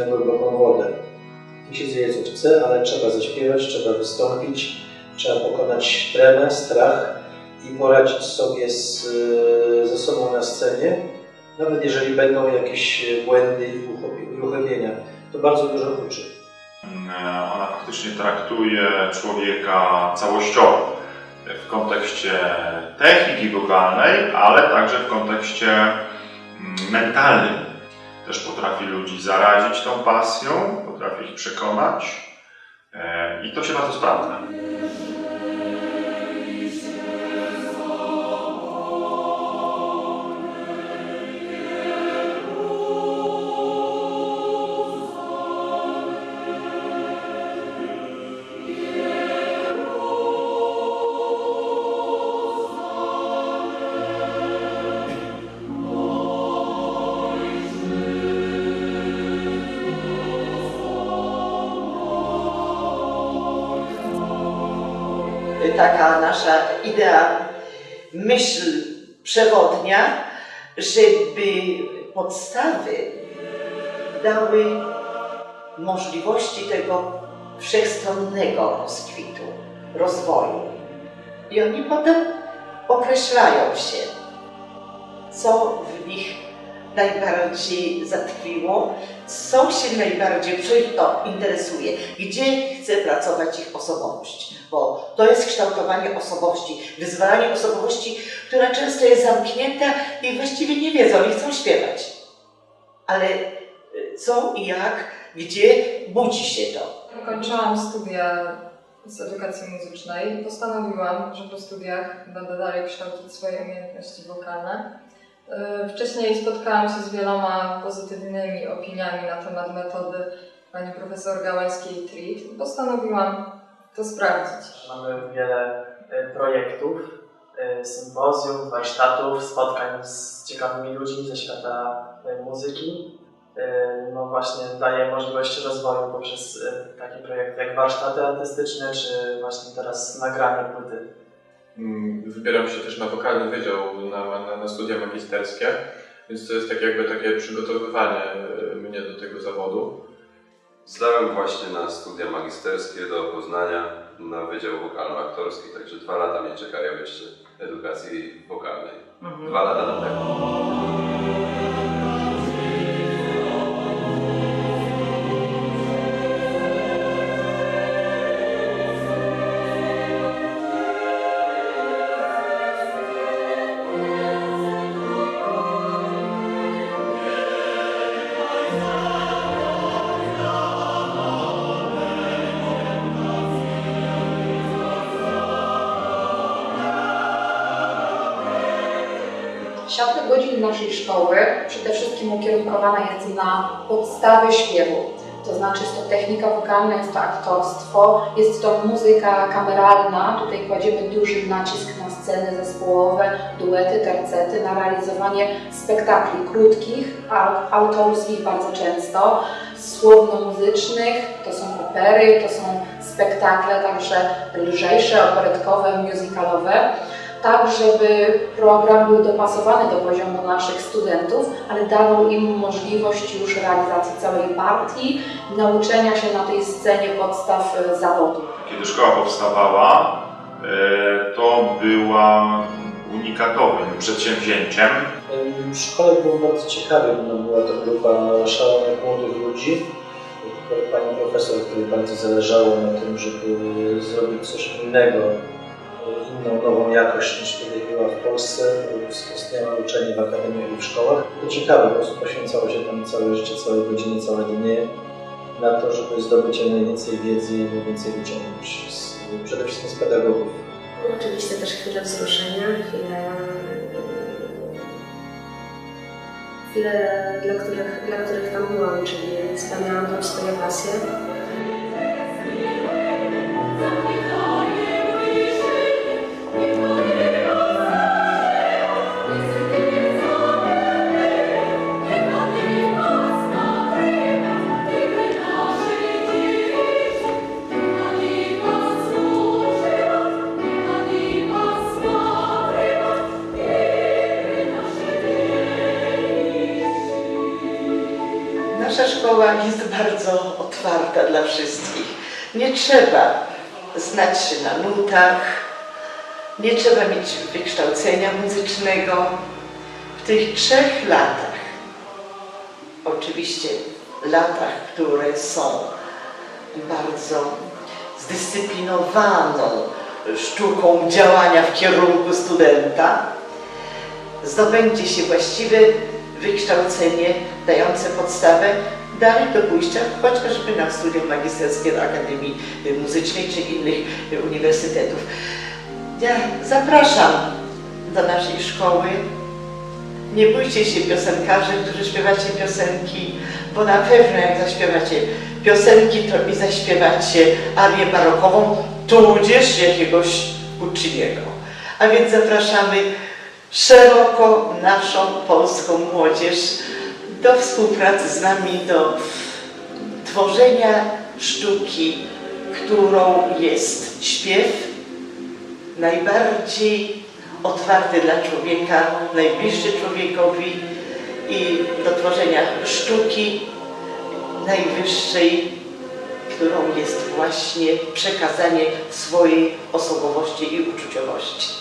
na głęboką wodę. Niech się dzieje co chce, ale trzeba zaśpiewać, trzeba wystąpić, trzeba pokonać tremę, strach i poradzić sobie z, ze sobą na scenie, nawet jeżeli będą jakieś błędy i uchybienia. To bardzo dużo uczy. Ona faktycznie traktuje człowieka całościowo w kontekście techniki wokalnej, ale także w kontekście mm, mentalnym. Też potrafi ludzi zarazić tą pasją, potrafi ich przekonać e, i to się bardzo sprawdza. Taka nasza idea, myśl przewodnia, żeby podstawy dały możliwości tego wszechstronnego rozkwitu, rozwoju. I oni potem określają się, co w nich najbardziej zatkwiło, co się najbardziej to interesuje, gdzie chce pracować ich osobowość, bo to jest kształtowanie osobowości, wyzwalanie osobowości, która często jest zamknięta i właściwie nie wiedzą, nie chcą śpiewać. Ale y, co i jak, gdzie budzi się to. Ukończyłam studia z edukacji muzycznej. Postanowiłam, że po studiach będę dalej kształcić swoje umiejętności wokalne. Y, wcześniej spotkałam się z wieloma pozytywnymi opiniami na temat metody pani profesor Gałęskiej-Trit. Postanowiłam to sprawdzić. Mamy wiele y, projektów, y, sympozjum, warsztatów, spotkań z ciekawymi ludźmi ze świata muzyki. No właśnie daje możliwość rozwoju poprzez takie projekty jak warsztaty artystyczne, czy właśnie teraz nagranie płyty. Mm, wybieram się też na wokalny wydział na, na, na studia magisterskie, więc to jest tak jakby takie przygotowywanie e, mnie do tego zawodu. Zdałem właśnie na studia magisterskie do Poznania na Wydział Wokalno-Aktorski, także dwa lata mnie czekają jeszcze edukacji wokalnej. Mhm. Dwa lata na pewno. Siatka godzin naszej szkoły przede wszystkim ukierunkowana jest na podstawy śpiewu. To znaczy jest to technika wokalna, jest to aktorstwo, jest to muzyka kameralna. Tutaj kładziemy duży nacisk na sceny zespołowe, duety, tercety, na realizowanie spektakli krótkich, autorskich bardzo często, słowno-muzycznych, to są opery, to są spektakle także lżejsze, operetkowe, musicalowe tak żeby program był dopasowany do poziomu naszych studentów, ale dawał im możliwość już realizacji całej partii, nauczenia się na tej scenie podstaw e, zawodu. Kiedy szkoła powstawała, e, to była unikatowym przedsięwzięciem. W szkole było bardzo ciekawie, bo była to grupa szalonych młodych ludzi. Pani profesor, której bardzo zależało na tym, żeby zrobić coś innego inną, nową jakość niż tutaj była w Polsce. Istniało uczenie w akademiach i w szkołach. To ciekawe, po prostu poświęcało się tam całe życie, całe godziny, całe dnie na to, żeby zdobyć najwięcej wiedzy i najwięcej z, przede wszystkim z pedagogów. Oczywiście też chwilę wzruszenia, chwilę, chwile, dla których, dla których tam byłam, czyli spełniałam tam swoje pasje. Nasza szkoła jest bardzo otwarta dla wszystkich. Nie trzeba znać się na nutach, nie trzeba mieć wykształcenia muzycznego. W tych trzech latach, oczywiście latach, które są bardzo zdyscyplinowaną sztuką działania w kierunku studenta, zdobędzie się właściwe wykształcenie dające podstawę dalej do pójścia chociażby na studia magisterskie do Akademii Muzycznej czy innych uniwersytetów. Ja zapraszam do naszej szkoły. Nie bójcie się piosenkarzy, którzy śpiewacie piosenki, bo na pewno jak zaśpiewacie piosenki, to i zaśpiewacie arię barokową, tudzież jakiegoś Pucciniego. A więc zapraszamy szeroko naszą polską młodzież do współpracy z nami, do tworzenia sztuki, którą jest śpiew, najbardziej otwarty dla człowieka, najbliższy człowiekowi i do tworzenia sztuki najwyższej, którą jest właśnie przekazanie swojej osobowości i uczuciowości.